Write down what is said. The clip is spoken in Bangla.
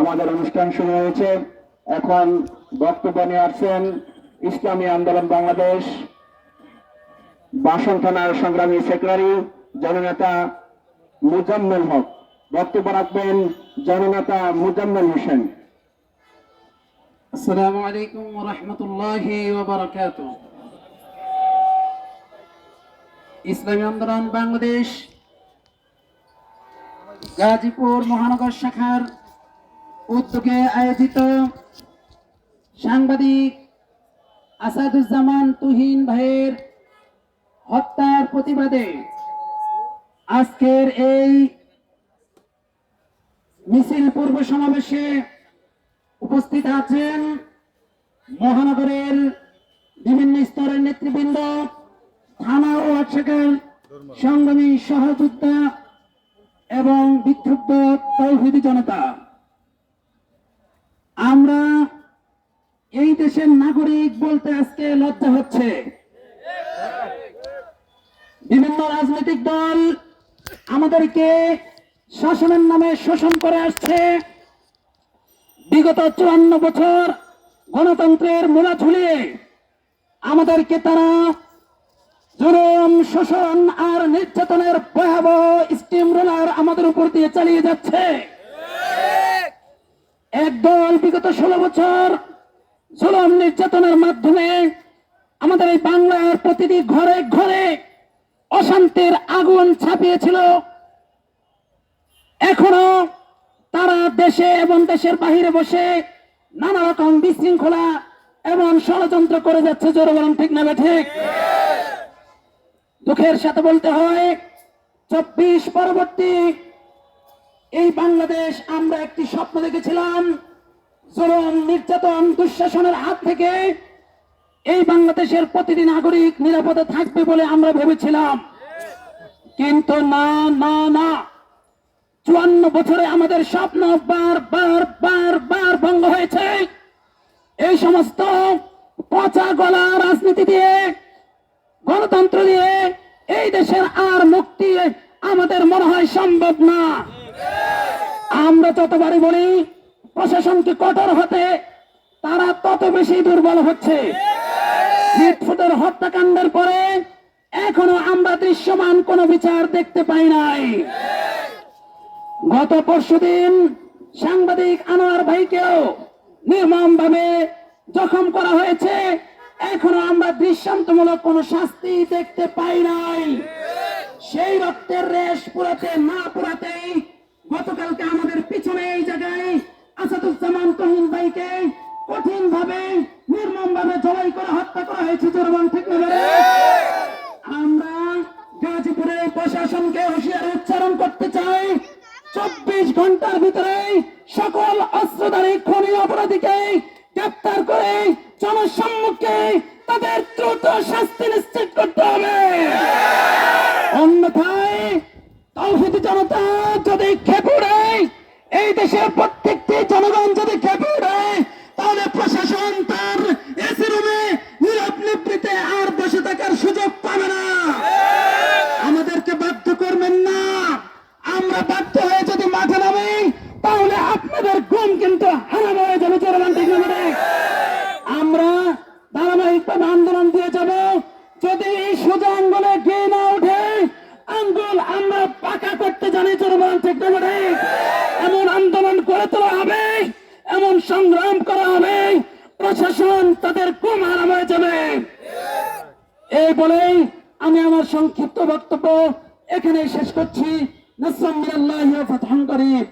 আমাদের অনুষ্ঠান শুরু হয়েছে। এখন বক্তব্য নিয়ে আসছেন ইসলামী আন্দোলন বাংলাদেশ, বাসন থানার সংগ্রামী সেক্রেটারি, জননেতা মুজাম্মেল হক। বক্তব্য রাখবেন জননেতা মুজাম্মেল হোসেন। ইসলামী আন্দোলন বাংলাদেশ গাজীপুর মহানগর শাখার উদ্যোগে আয়োজিত সাংবাদিক আসাদুজ্জামান তুহিন ভাইয়ের হত্যার প্রতিবাদে আজকের এই মিছিল পূর্ব সমাবেশে উপস্থিত আছেন মহানগরের বিভিন্ন স্তরের নেতৃবৃন্দ, থানা ও শাখার সংগ্রামী সহযোদ্ধা এবং বিক্ষুব্ধ তৌহিদি জনতা। আমরা এই দেশের নাগরিক বলতে আজকে লজ্জা হচ্ছে। বিভিন্ন রাজনৈতিক দল আমাদেরকে শাসনের নামে শোষণ করে আসছে। বিগত চুয়ান্ন বছর গণতন্ত্রের মূলা ঝুলিয়ে আমাদেরকে তারা জুলুম শোষণ আর নির্যাতনের ভয়াবহ স্টিম রোলার আমাদের উপর দিয়ে চালিয়ে যাচ্ছে। একদল বিগত ষোলো বছর জুলুম নির্যাতনের মাধ্যমে আমাদের এই বাংলার প্রতিটি ঘরে ঘরে অশান্তির আগুন ছাপিয়েছিল। এখনও তারা দেশে এবং দেশের বাহিরে বসে নানা রকম বিশৃঙ্খলা এবং ষড়যন্ত্র করে যাচ্ছে। জোরে ঠিক না ঠিক? দুঃখের সাথে বলতে হয়, চব্বিশ পরবর্তী, এই বাংলাদেশ আমরা একটি স্বপ্ন দেখেছিলাম, জুলুম, নির্যাতন, দুঃশাসনের হাত থেকে এই বাংলাদেশের প্রতিটি নাগরিক নিরাপদে থাকবে বলে আমরা ভেবেছিলাম। কিন্তু না না না। চুয়ান্ন বছরে আমাদের স্বপ্ন বার বার বার বার ভঙ্গ হয়েছে। এই সমস্ত পচা গলা রাজনীতি দিয়ে গণতন্ত্র দিয়ে এই দেশের আর মুক্তি আমাদের মনে হয় সম্ভব না। আমরা যতবারই বলি, প্রশাসনকে কঠোর হতে তারা তত বেশি দুর্বল হচ্ছে। হত্যাকাণ্ডের পরে এখনও আমরা দৃশ্যমান কোনো বিচার দেখতে পাই নাই। গত পরশুদিন সাংবাদিক আনোয়ার ভাইকেও নির্মম ভাবে জখম করা হয়েছে। এখনও আমরা দৃষ্টান্তমূলক কোনো শাস্তি দেখতে পাই নাই। সেই রক্তের রেশ পুরাতে না পুরাতেই গতকালকে আমাদের পিছনে এই জায়গায় আসাদুজ্জামান তহিন ভাইকে কঠিন ভাবে নির্মম ভাবে জবাই করে হত্যা করা হয়েছে জোরবান ঠিক আমরা গাজীপুরের প্রশাসনকে হুঁশিয়ারি উচ্চারণ করতে চাই। চব্বিশ ঘণ্টার ভিতরে সকল অস্ত্রধারী, খনি অপরাধীকে গ্রেপ্তার করে জনসম্মুখে তাদের দ্রুত শাস্তি নিশ্চিত করতে হবে। অন্যথায় জনতা যদি খেপে উঠে এই দেশের প্রত্যেকটি জনগণ যদি খেপে উঠে তাহলে প্রশাসন তার এসি রুমে নীরব নিবৃতে আর বসে থাকার সুযোগ পাবে না। আমাদেরকে বাধ্য করবেন না। আমরা বাধ্য হয়ে যদি মাঠে নামি, তাহলে আপনাদের ঘুম কিন্তু হারাম হয়ে যাবে চরমান ঠিক না বেঠিক? আমরা ধারাবাহিকভাবে আন্দোলন দিয়ে যাব যদি এই সোজা আঙ্গুলে গিয়ে না উঠে আঙ্গুল আমরা পাকা করতে জানি ঠিক না এমন আন্দোলন করে তোলা হবে, এমন সংগ্রাম করা হবে, প্রশাসন তাদের কম আরাম হয়ে যাবে। এই বলেই আমি আমার সংক্ষিপ্ত বক্তব্য এখানেই শেষ করছি। নসম্মিল্লাহ ওয়া করিম।